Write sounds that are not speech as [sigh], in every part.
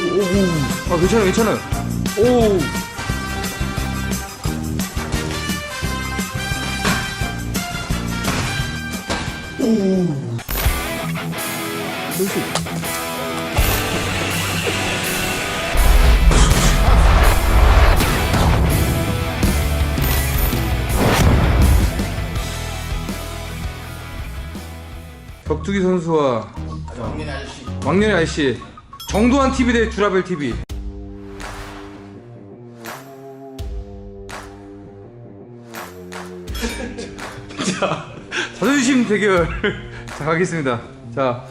오, 오, 아, 괜찮아, 괜찮아. 오. 오. 벌써. 격투기 선수와 왕년의 아저씨 정도한 TV 대 주라벨 TV 자 자존심 대결 [laughs] 자 가겠습니다. 자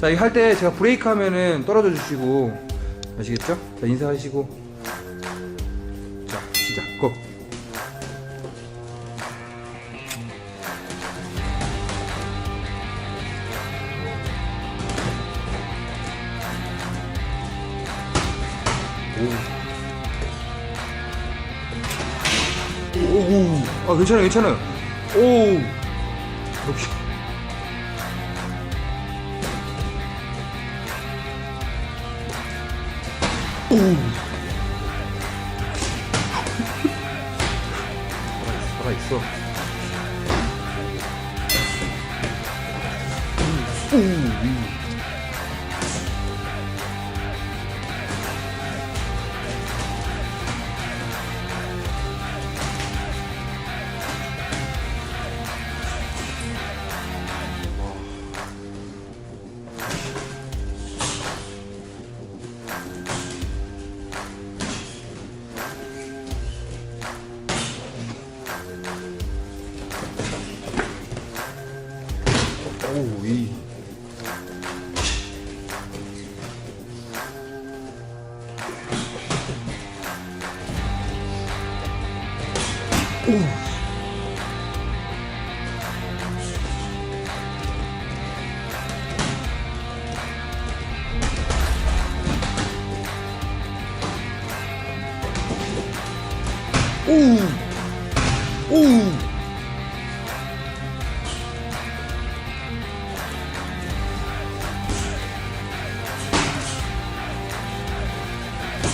자 이거 할때 제가 브레이크 하면은 떨어져 주시고 아시겠죠? 자 인사하시고. 자 시작. 고 오, 아 괜찮아 괜찮아. 오, 역시. 오. [laughs] 살아 있어. 오, 오. 오, 오. 오. 오.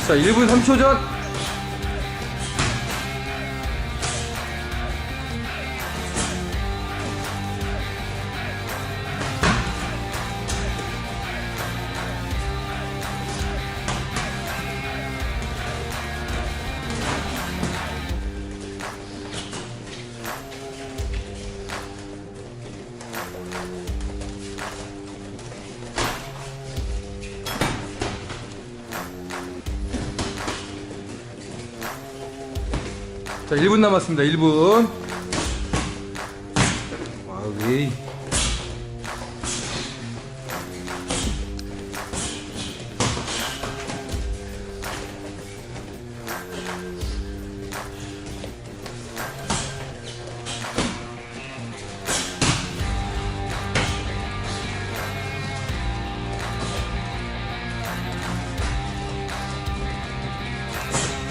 자, 1분 3초 전. 자, 1분 남았습니다. 1분. 와우, 웨이.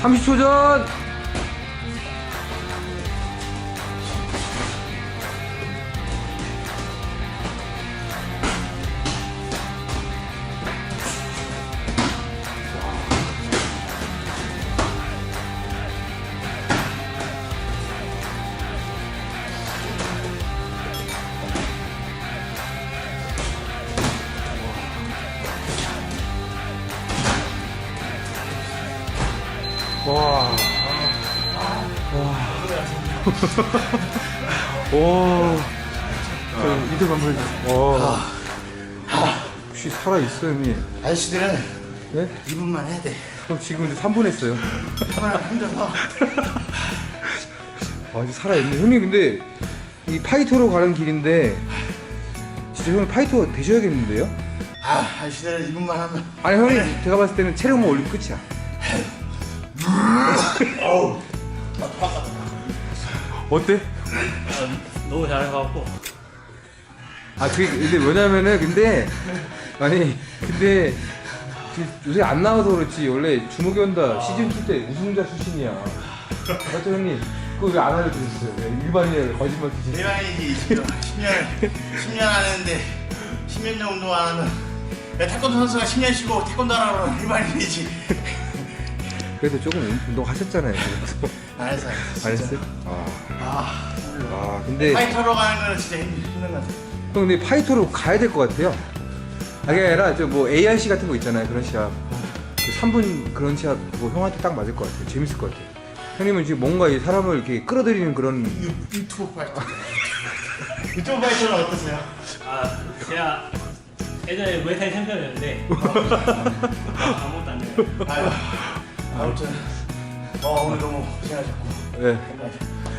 (30초) 전 와. 와. 저 이들 한번 해주세요. 와. 혹시 살아있어요, 형님? 아저씨들은 네? 2분만 해야 돼 그럼 지금 이제 3분 했어요. 얼마나 힘들어 [laughs] 아, 이제 살아있네. 형님, 근데 이 파이터로 가는 길인데 진짜 형님 파이터 되셔야겠는데요? 아 아저씨들은 2분만 하면 아니, 형님, 제가 봤을 때는 체력만 올리면 끝이야. 어 [laughs] 때? 너무 잘해갖고. 아 그게 근데 왜냐면은 근데 아니 근데 그 요새 안 나와서 그렇지. 원래 주목이 온다. 시즌 2 때 우승자 출신이야. 맞죠 형님? 그거 왜 안 알려주셨어요? 왜 일반인이 거짓말 치지 대만이지 지금 10년 10년 안 했는데 10년 정도 안 하면 야, 태권도 선수가 10년 쉬고 태권도 하라고 일반인이지. 그래도 조금 운- 운동하셨잖아요. 안 했어. 안 했어요? 아, 아, 아 근데 파이터로 가는 거는 진짜 힘- 힘든 것 같아. 형 근데 파이터로 가야 될 것 같아요. 아, 그게 아니라 저 뭐 ARC 같은 거 있잖아요. 그런 시합. 그 3분 그런 시합 뭐 형한테 딱 맞을 것 같아요. 재밌을 것 같아요. 형님은 지금 뭔가 이 사람을 이렇게 끌어들이는 그런 유, 유튜브 파이터. [laughs] 유튜브 파이터는 어떠세요? 아 제가 예전에 무에타이 챔피언이었는데 [laughs] 아, 아무것도 안 돼요. 아유, 아무튼 어 오늘 너무 고생하셨고 네.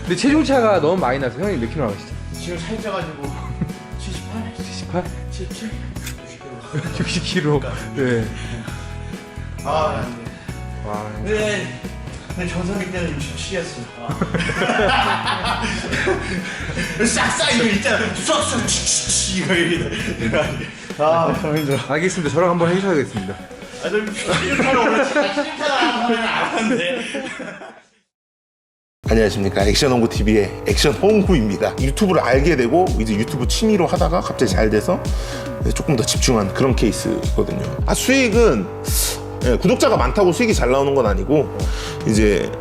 근데 체중 차가 너무 많이 나서 형님 몇 킬로 나가시죠? 지금 살쪄가지고 78, 78? 77. 60kg. 네. 아, 안 돼. 와. 근데 근데 전성기 때는 67이었어요. [laughs] 싹싹 이거 있잖아. 쏙쏙 치치치 이거 이거. 아, 너무 힘들어. 알겠습니다. 저랑 한번 해주셔야겠습니다. 아, 좀 실타로 오늘 진짜 하면 알았는데. 안녕하십니까 액션 홍구 TV의 액션 홍구입니다. 유튜브를 알게 되고 이제 유튜브 취미로 하다가 갑자기 잘 돼서 조금 더 집중한 그런 케이스거든요. 아 수익은 예, 구독자가 많다고 수익이 잘 나오는 건 아니고 이제